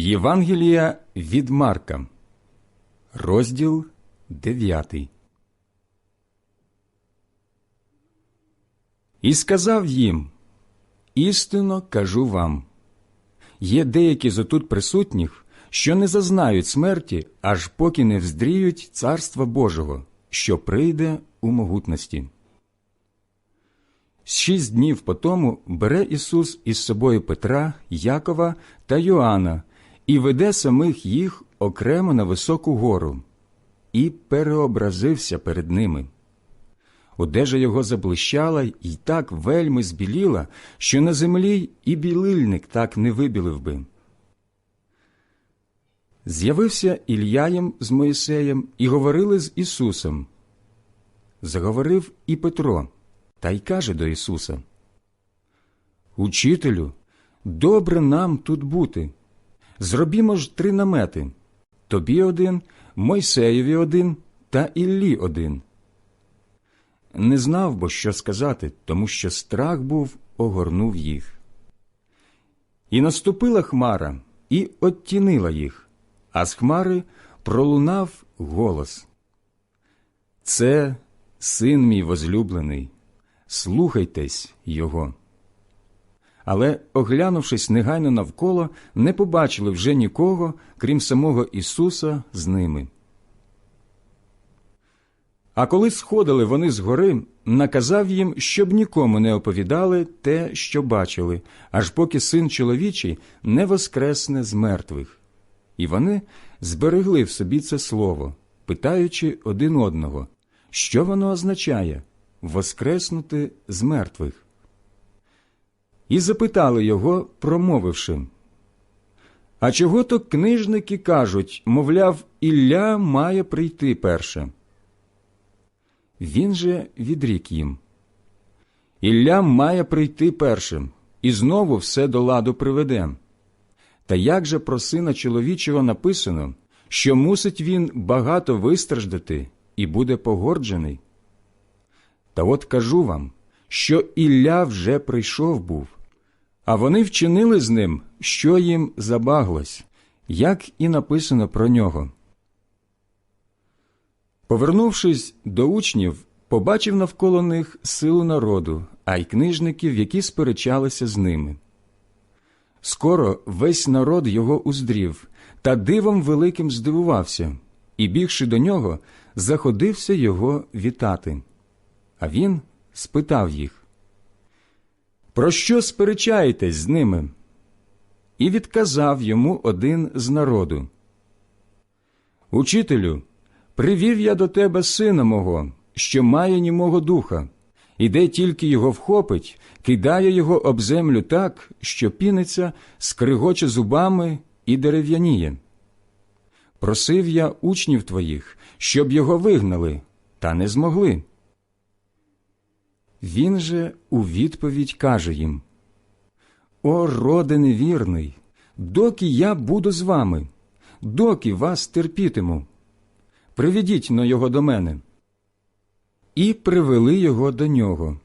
Євангелія від Марка, розділ 9. І сказав їм: Істинно кажу вам: є деякі з отут присутніх, що не зазнають смерті, аж поки не вздріють Царства Божого, що прийде у могутності. Шість днів по тому бере Ісус із собою Петра, Якова та Йоанна і веде самих їх окремо на високу гору, і переобразився перед ними. Одежа його заблищала і так вельми збіліла, що на землі і білильник так не вибілив би. З'явився Ільяєм з Моїсеєм і говорили з Ісусом. Заговорив і Петро, та й каже до Ісуса: Учителю, добре нам тут бути. Зробімо ж три намети тобі один, Мойсеєві один та Іллі один. Не знав бо, що сказати, тому що страх був огорнув їх. І наступила хмара і оттінила їх, а з хмари пролунав голос. Це син мій возлюблений, слухайтесь його. Але, оглянувшись негайно навколо, не побачили вже нікого, крім самого Ісуса з ними. А коли сходили вони з гори, наказав їм, щоб нікому не оповідали те, що бачили, аж поки син чоловічий не воскресне з мертвих. І вони зберегли в собі це слово, питаючи один одного, що воно означає воскреснути з мертвих. І запитали його, промовивши. А чого то книжники кажуть, мовляв, Ілля має прийти перше. Він же відрік їм. Ілля має прийти першим, і знову все до ладу приведе. Та як же про сина чоловічого написано, що мусить він багато вистраждати і буде погорджений? Та от кажу вам, що Ілля вже прийшов був, а вони вчинили з ним, що їм забаглось, як і написано про нього. Повернувшись до учнів, побачив навколо них силу народу, а й книжників, які сперечалися з ними. Скоро весь народ його уздрів та дивом великим здивувався, і, бігши до нього, заходився його вітати. А він спитав їх Про що сперечаєтесь з ними? І відказав йому один з народу. Учителю, Привів я до тебе сина мого, що має німого духа, і де тільки його вхопить, кидає його об землю так, що піниться, скригоче зубами і дерев'яніє. Просив я учнів твоїх, щоб його вигнали, та не змогли. Він же у відповідь каже їм О, роде невірний, доки я буду з вами, доки вас терпітиму приведіть но його до мене. І привели його до нього.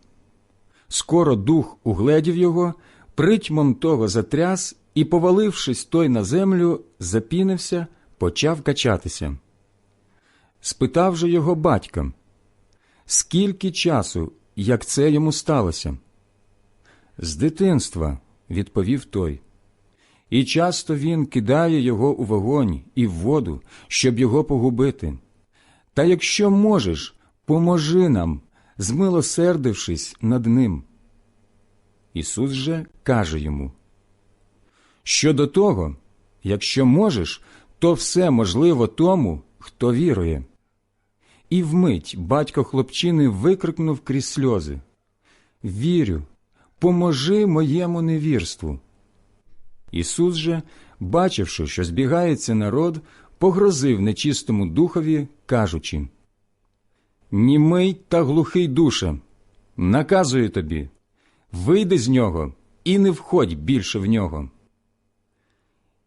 Скоро дух угледів його, притьмом того затряс і, повалившись той на землю, запінився, почав качатися. Спитав же його батька, скільки часу, як це йому сталося? З дитинства, відповів той. І часто він кидає його у вогонь і в воду, щоб його погубити. Та якщо можеш, поможи нам, змилосердившись над ним. Ісус же каже йому Щодо того, якщо можеш, то все можливо тому, хто вірує. І вмить батько хлопчини викрикнув крізь сльози Вірю, поможи моєму невірству. Ісус же, бачивши, що збігається народ, погрозив нечистому духові, кажучи Німий та глухий душе, наказую тобі, вийди з нього і не входь більше в нього.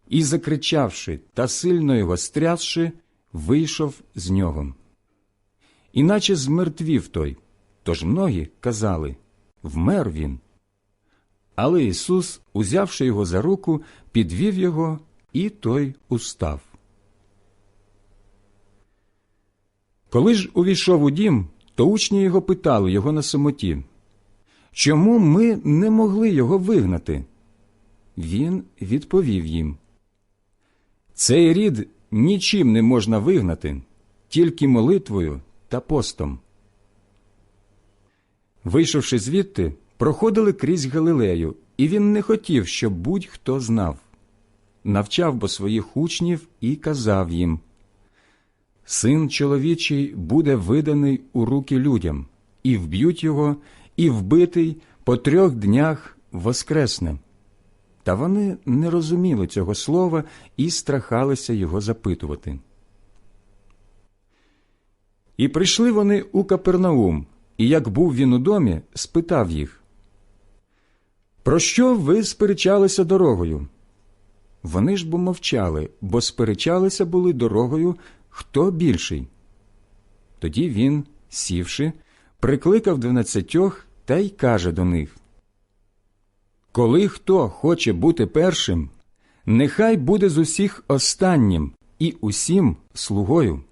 І, закричавши та сильно його стрясши, вийшов з нього. Іначе змертвів той, тож многі казали вмер він. Але Ісус, узявши його за руку, підвів його і той устав. Коли ж увійшов у дім, то учні його питали його на самоті, чому ми не могли його вигнати? Він відповів їм. Цей рід нічим не можна вигнати, тільки молитвою та постом. Вийшовши звідти, проходили крізь Галилею, і він не хотів, щоб будь-хто знав. Навчав бо своїх учнів і казав їм Син чоловічий буде виданий у руки людям, і вб'ють його, і вбитий по трьох днях воскресне. Та вони не розуміли цього слова і страхалися його запитувати. І прийшли вони у Капернаум, і як був він у домі, спитав їх Про що ви сперечалися дорогою? Вони ж бо мовчали, бо сперечалися були дорогою хто більший. Тоді він, сівши, прикликав дванадцятьох та й каже до них Коли хто хоче бути першим, нехай буде з усіх останнім і усім слугою.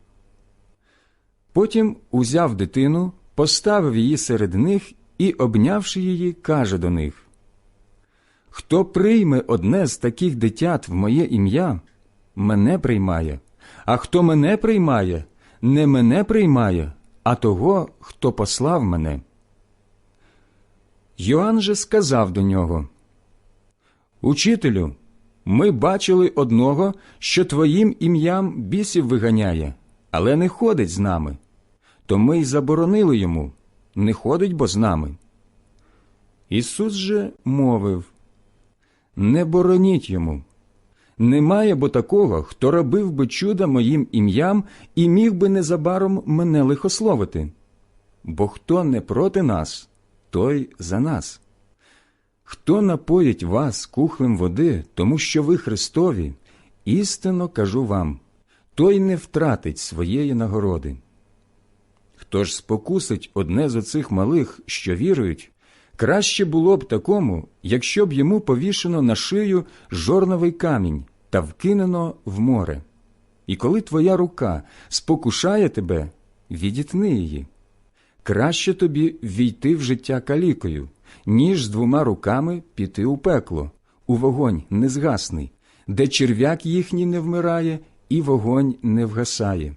Потім узяв дитину, поставив її серед них і, обнявши її, каже до них Хто прийме одне з таких дитят в моє ім'я, мене приймає, а хто мене приймає, не мене приймає, а того, хто послав мене. Йоанн же сказав до нього Учителю, ми бачили одного, що твоїм ім'ям бісів виганяє, але не ходить з нами. То ми й заборонили йому не ходить бо з нами. Ісус же мовив Не бороніть йому. Немає бо такого, хто робив би чуда моїм ім'ям і міг би незабаром мене лихословити. Бо хто не проти нас, той за нас. Хто напоїть вас кухлем води, тому що ви Христові, істинно кажу вам, той не втратить своєї нагороди. Хто ж спокусить одне з оцих малих, що вірують, краще було б такому, якщо б йому повішено на шию жорновий камінь та вкинено в море. І коли твоя рука спокушає тебе, відітни її. Краще тобі війти в життя калікою, ніж з двома руками піти у пекло, у вогонь незгасний, де черв'як їхній не вмирає і вогонь не вгасає.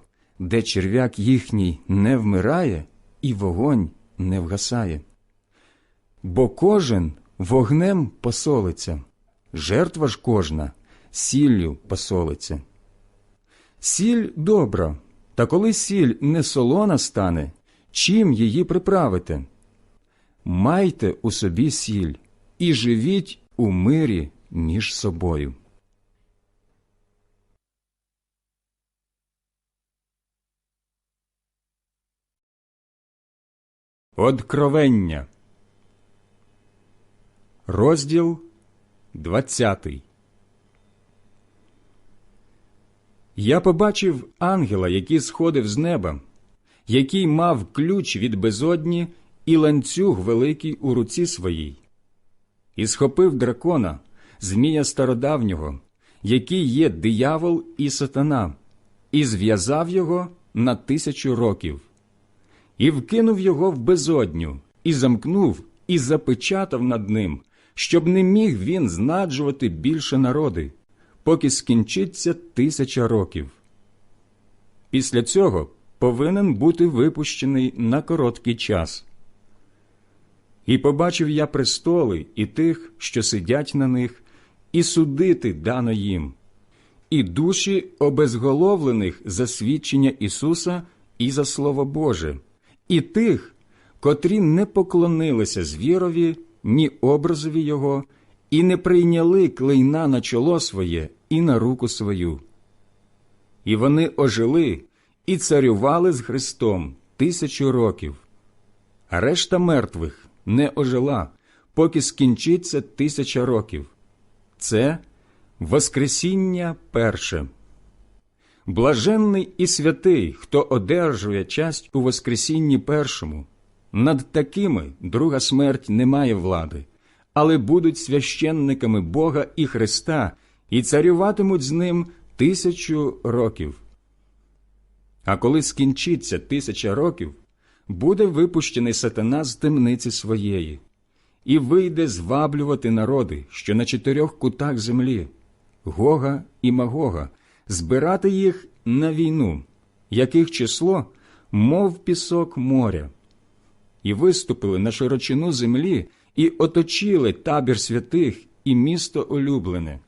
де черв'як їхній не вмирає і вогонь не вгасає. Бо кожен вогнем посолиться, жертва ж кожна сіллю посолиться. Сіль добра, та коли сіль не солона стане, чим її приправите? Майте у собі сіль і живіть у мирі між собою. Откровення. Розділ 20 Я побачив ангела, який сходив з неба, який мав ключ від безодні і ланцюг великий у руці своїй, і схопив дракона, змія стародавнього, який є диявол і сатана, і зв'язав його на тисячу років і вкинув його в безодню, і замкнув, і запечатав над ним, щоб не міг він знаджувати більше народи, поки скінчиться тисяча років. Після цього повинен бути випущений на короткий час. І побачив я престоли і тих, що сидять на них, і судити дано їм, і душі обезголовлених за свідчення Ісуса і за Слово Боже і тих, котрі не поклонилися звірові, ні образові його, і не прийняли клейна на чоло своє і на руку свою. І вони ожили і царювали з Христом тисячу років, а решта мертвих не ожила, поки скінчиться тисяча років. Це Воскресіння перше. Блаженний і святий, хто одержує часть у Воскресінні першому. Над такими друга смерть не має влади, але будуть священниками Бога і Христа і царюватимуть з ним тисячу років. А коли скінчиться тисяча років, буде випущений сатана з темниці своєї, і вийде зваблювати народи, що на чотирьох кутах землі, Гога і Магога, збирати їх на війну, яких число, мов пісок моря, і виступили на широчину землі і оточили табір святих і місто улюблене,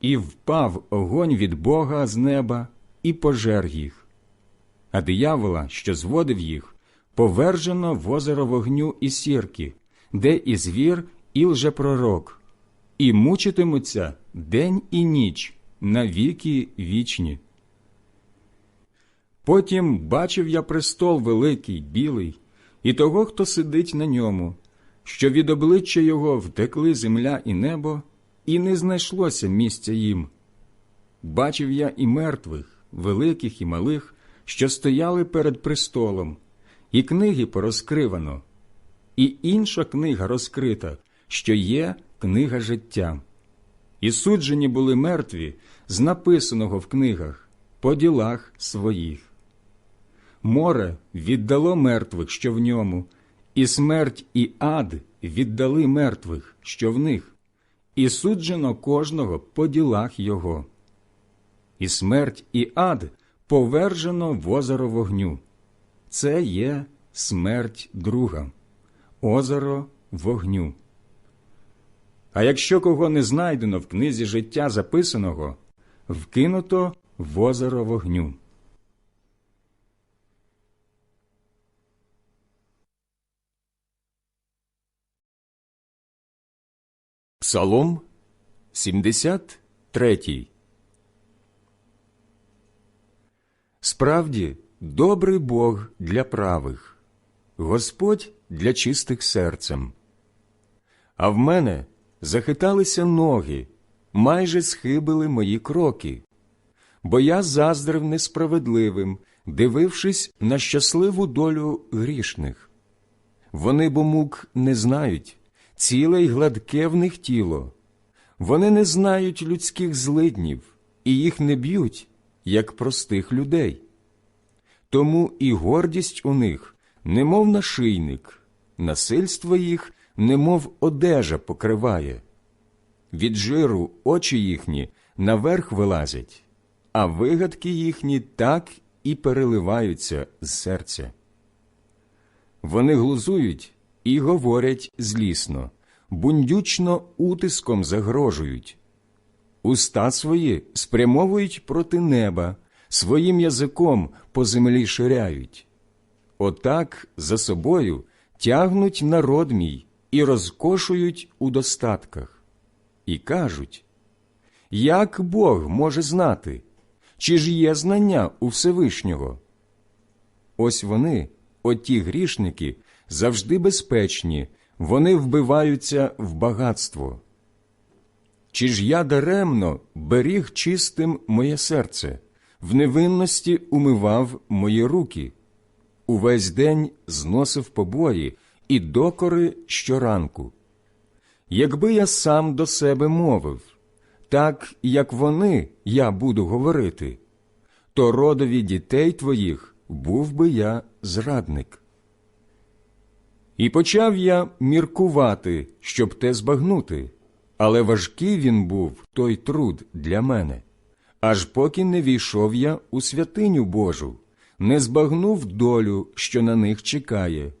і впав огонь від Бога з неба і пожер їх. А диявола, що зводив їх, повержено в озеро вогню і сірки, де і звір, і лжепророк, і мучитимуться день і ніч на віки вічні. Потім бачив я престол великий, білий, і того, хто сидить на ньому, що від обличчя його втекли земля і небо, і не знайшлося місця їм. Бачив я і мертвих, великих і малих, що стояли перед престолом, і книги порозкривано, і інша книга розкрита, що є книга життя. І суджені були мертві з написаного в книгах по ділах своїх. Море віддало мертвих, що в ньому, і смерть і ад віддали мертвих, що в них, і суджено кожного по ділах його. І смерть і ад повержено в озеро вогню. Це є смерть друга, озеро вогню. А якщо кого не знайдено в книзі життя записаного, вкинуто в озеро вогню. Псалом 73 Справді, добрий Бог для правих, Господь для чистих серцем. А в мене захиталися ноги, майже схибили мої кроки, бо я заздрив несправедливим, дивившись на щасливу долю грішних. Вони бо мук не знають, ціле й гладке в них тіло. Вони не знають людських злиднів і їх не б'ють, як простих людей. Тому і гордість у них, немов нашийник, насильство їх, немов одежа покриває. Від жиру очі їхні наверх вилазять, а вигадки їхні так і переливаються з серця. Вони глузують і говорять злісно, бундючно утиском загрожують. Уста свої спрямовують проти неба, своїм язиком по землі ширяють. Отак за собою тягнуть народ мій і розкошують у достатках. І кажуть, як Бог може знати, чи ж є знання у Всевишнього? Ось вони, оті грішники, завжди безпечні, вони вбиваються в багатство. Чи ж я даремно беріг чистим моє серце, в невинності умивав мої руки, увесь день зносив побої і докори щоранку. Якби я сам до себе мовив, так як вони я буду говорити, то родові дітей твоїх був би я зрадник. І почав я міркувати, щоб те збагнути, але важкий він був той труд для мене, аж поки не війшов я у святиню Божу, не збагнув долю, що на них чекає.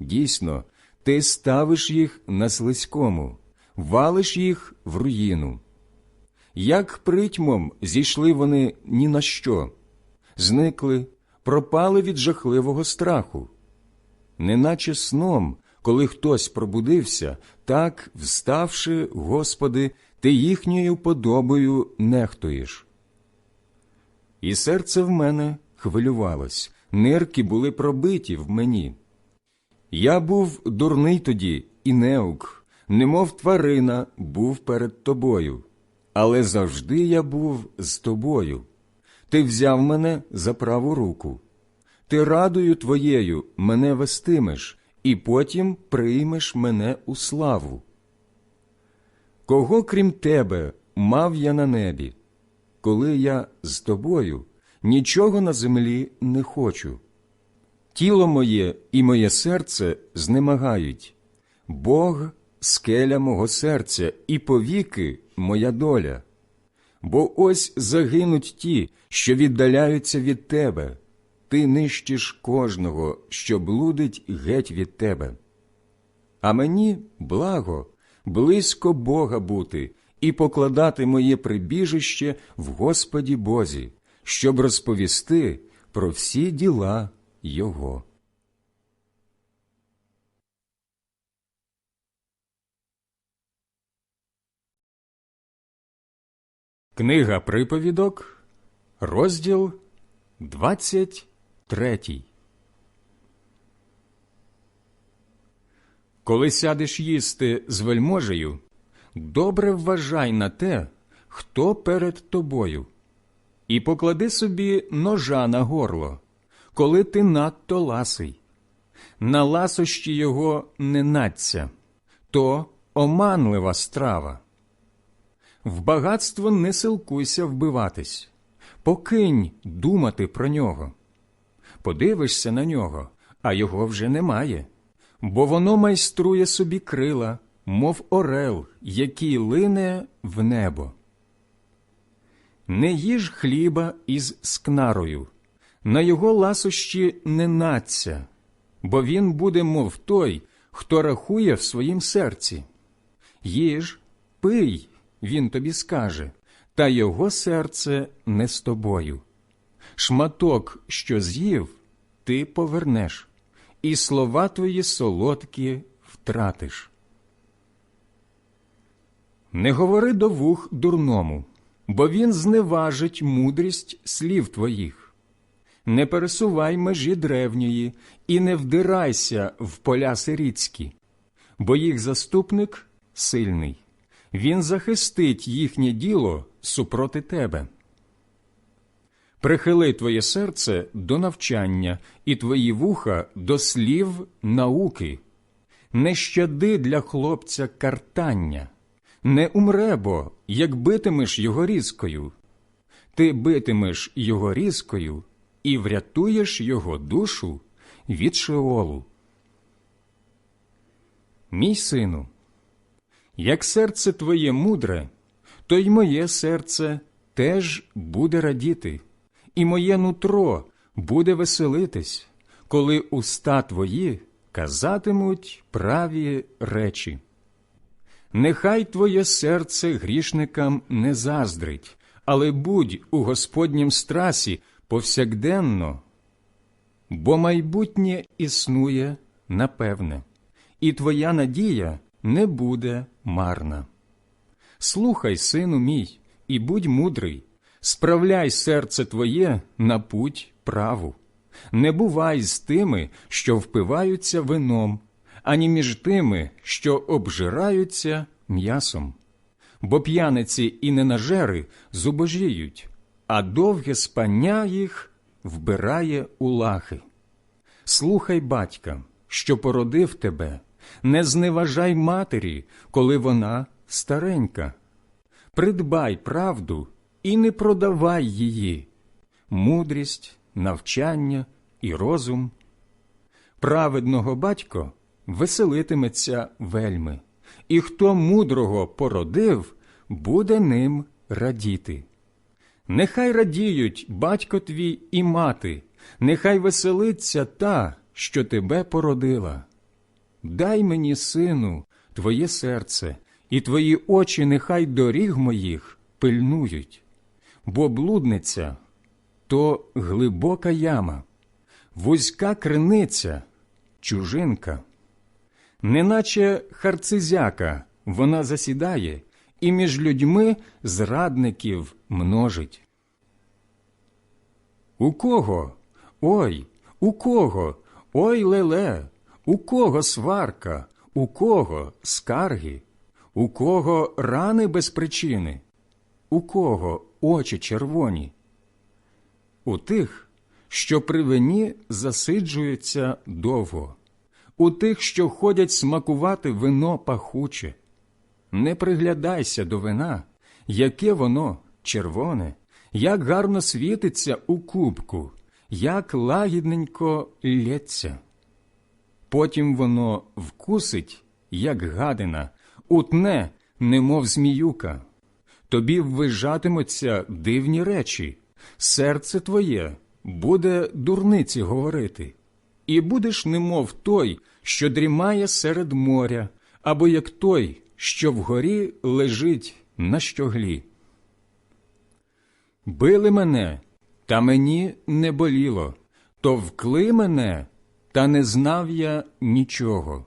Дійсно, ти ставиш їх на слизькому, валиш їх в руїну. Як притьмом зійшли вони ні на що, зникли, пропали від жахливого страху неначе сном коли хтось пробудився, так, вставши, Господи, ти їхньою подобою нехтуєш. І серце в мене хвилювалось, нирки були пробиті в мені. Я був дурний тоді і неук, немов тварина був перед тобою, але завжди я був з тобою. Ти взяв мене за праву руку. Ти радою твоєю мене вестимеш, і потім приймеш мене у славу. Кого крім тебе мав я на небі? Коли я з тобою, нічого на землі не хочу. Тіло моє і моє серце знемагають, Бог скеля мого серця і повіки моя доля. Бо ось загинуть ті, що віддаляються від тебе, ти нищиш кожного, що блудить геть від тебе. А мені благо, близько Бога бути і покладати моє прибіжище в Господі Бозі, щоб розповісти про всі діла Його. Книга приповідок, розділ 23 Коли сядеш їсти з вельможею, добре вважай на те, хто перед тобою, і поклади собі ножа на горло, коли ти надто ласий. На ласощі його не надця, то оманлива страва. В багатство не силкуйся вбиватись, покинь думати про нього. Подивишся на нього, а його вже немає, бо воно майструє собі крила, мов орел, який лине в небо. Не їж хліба із скнарою, на його ласощі не надця, бо він буде, мов той, хто рахує в своїм серці. Їж, пий він тобі скаже, та його серце не з тобою. Шматок, що з'їв, ти повернеш, і слова твої солодкі втратиш. Не говори до вух дурному, бо він зневажить мудрість слів твоїх. Не пересувай межі древньої і не вдирайся в поля сиріцькі, бо їх заступник сильний він захистить їхнє діло супроти тебе. Прихили твоє серце до навчання і твої вуха до слів науки. Не щади для хлопця картання, не умре бо, як битимеш його різкою. Ти битимеш його різкою і врятуєш його душу від шеолу. Мій сину, як серце твоє мудре, то й моє серце теж буде радіти, і моє нутро буде веселитись, коли уста твої казатимуть праві речі. Нехай твоє серце грішникам не заздрить, але будь у Господнім страсі повсякденно, бо майбутнє існує напевне, і твоя надія не буде марна. Слухай, сину мій, і будь мудрий, справляй серце твоє на путь праву. Не бувай з тими, що впиваються вином, ані між тими, що обжираються м'ясом. Бо п'яниці і ненажери зубожіють, а довге спання їх вбирає у лахи. Слухай батька, що породив тебе, не зневажай матері, коли вона старенька. Придбай правду і не продавай її, мудрість, навчання і розум. Праведного батько веселитиметься вельми, і хто мудрого породив, буде ним радіти. Нехай радіють батько твій і мати, нехай веселиться та, що тебе породила. Дай мені, сину, твоє серце, і твої очі нехай доріг моїх пильнують, бо блудниця то глибока яма, вузька криниця, чужинка. неначе харцизяка вона засідає і між людьми зрадників множить. У кого? Ой, у кого? Ой леле, у кого сварка, у кого скарги, у кого рани без причини, у кого очі червоні? У тих, що при вині засиджуються довго, у тих, що ходять смакувати вино пахуче. Не приглядайся до вина, яке воно червоне, як гарно світиться у кубку, як лагідненько лється. Потім воно вкусить, як гадина, утне, немов зміюка. Тобі ввижатимуться дивні речі, серце твоє буде дурниці говорити, і будеш немов той, що дрімає серед моря, або як той, що вгорі лежить на щоглі. Били мене, та мені не боліло, товкли мене, та не знав я нічого.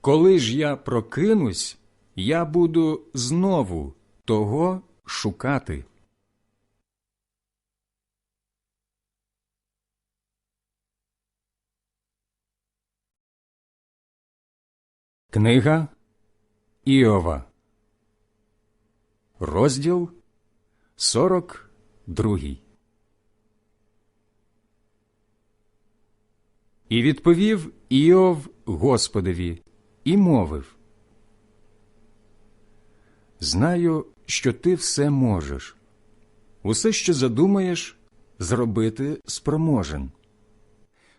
Коли ж я прокинусь, я буду знову того шукати. Книга Іова, розділ 42 І відповів Іов Господові і мовив Знаю, що ти все можеш, усе, що задумаєш, зробити спроможен.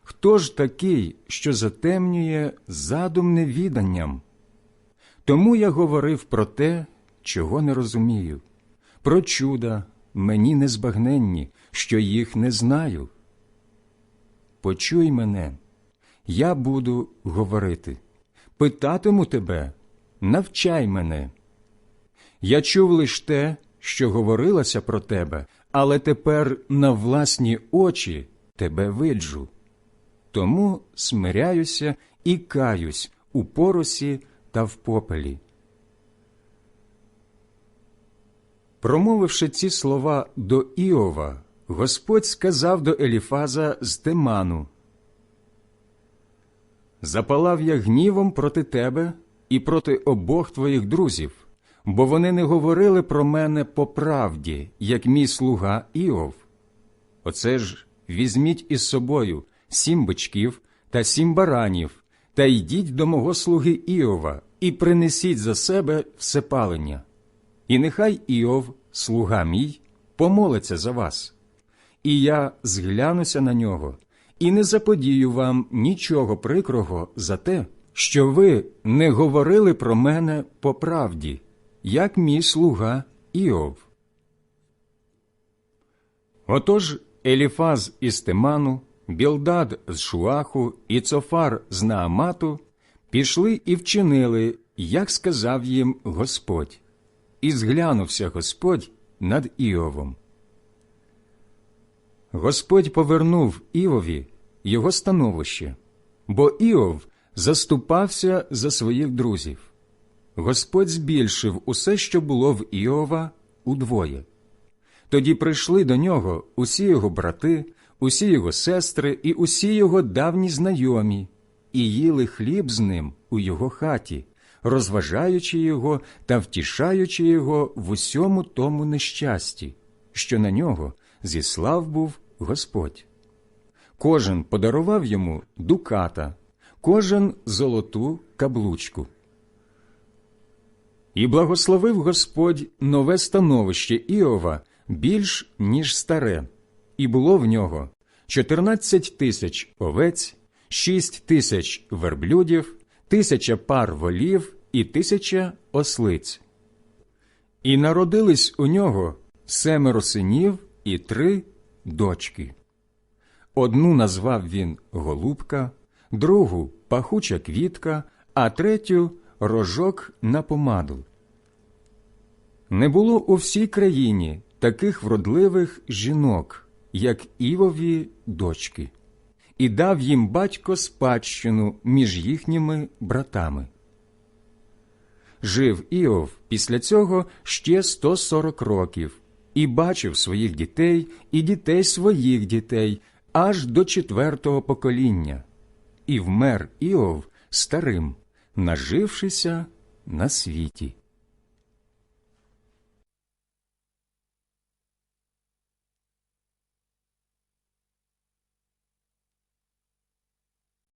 Хто ж такий, що затемнює задум невіданням? Тому я говорив про те, чого не розумію, про чуда мені незбагненні, що їх не знаю. Почуй мене, я буду говорити, питатиму тебе, навчай мене. Я чув лиш те, що говорилося про тебе, але тепер на власні очі тебе виджу. Тому смиряюся і каюсь у поросі та в попелі. Промовивши ці слова до Іова, Господь сказав до Еліфаза з Теману Запалав я гнівом проти тебе і проти обох твоїх друзів, бо вони не говорили про мене по правді, як мій слуга Іов. Оце ж візьміть із собою сім бичків та сім баранів, та йдіть до мого слуги Іова і принесіть за себе всепалення. І нехай Іов, слуга мій, помолиться за вас. І я зглянуся на нього, і не заподію вам нічого прикрого за те, що ви не говорили про мене по правді, як мій слуга Іов. Отож Еліфаз із Теману, Білдад з Шуаху і Цофар з Наамату пішли і вчинили, як сказав їм Господь, і зглянувся Господь над Іовом. Господь повернув Іові його становище, бо Іов заступався за своїх друзів. Господь збільшив усе, що було в Іова, удвоє. Тоді прийшли до нього усі його брати, усі його сестри і усі його давні знайомі, і їли хліб з ним у його хаті, розважаючи його та втішаючи його в усьому тому нещасті, що на нього зіслав був Господь. Кожен подарував йому дуката, кожен золоту каблучку. І благословив Господь нове становище Іова більш, ніж старе, і було в нього чотирнадцять тисяч овець, шість тисяч верблюдів, тисяча пар волів і тисяча ослиць. І народились у нього семеро синів і три дочки. Одну назвав він Голубка, другу пахуча квітка, а третю рожок на помаду. Не було у всій країні таких вродливих жінок, як Івові дочки, і дав їм батько спадщину між їхніми братами. Жив Іов після цього ще 140 років і бачив своїх дітей і дітей своїх дітей аж до четвертого покоління, і вмер Іов старим, нажившися на світі.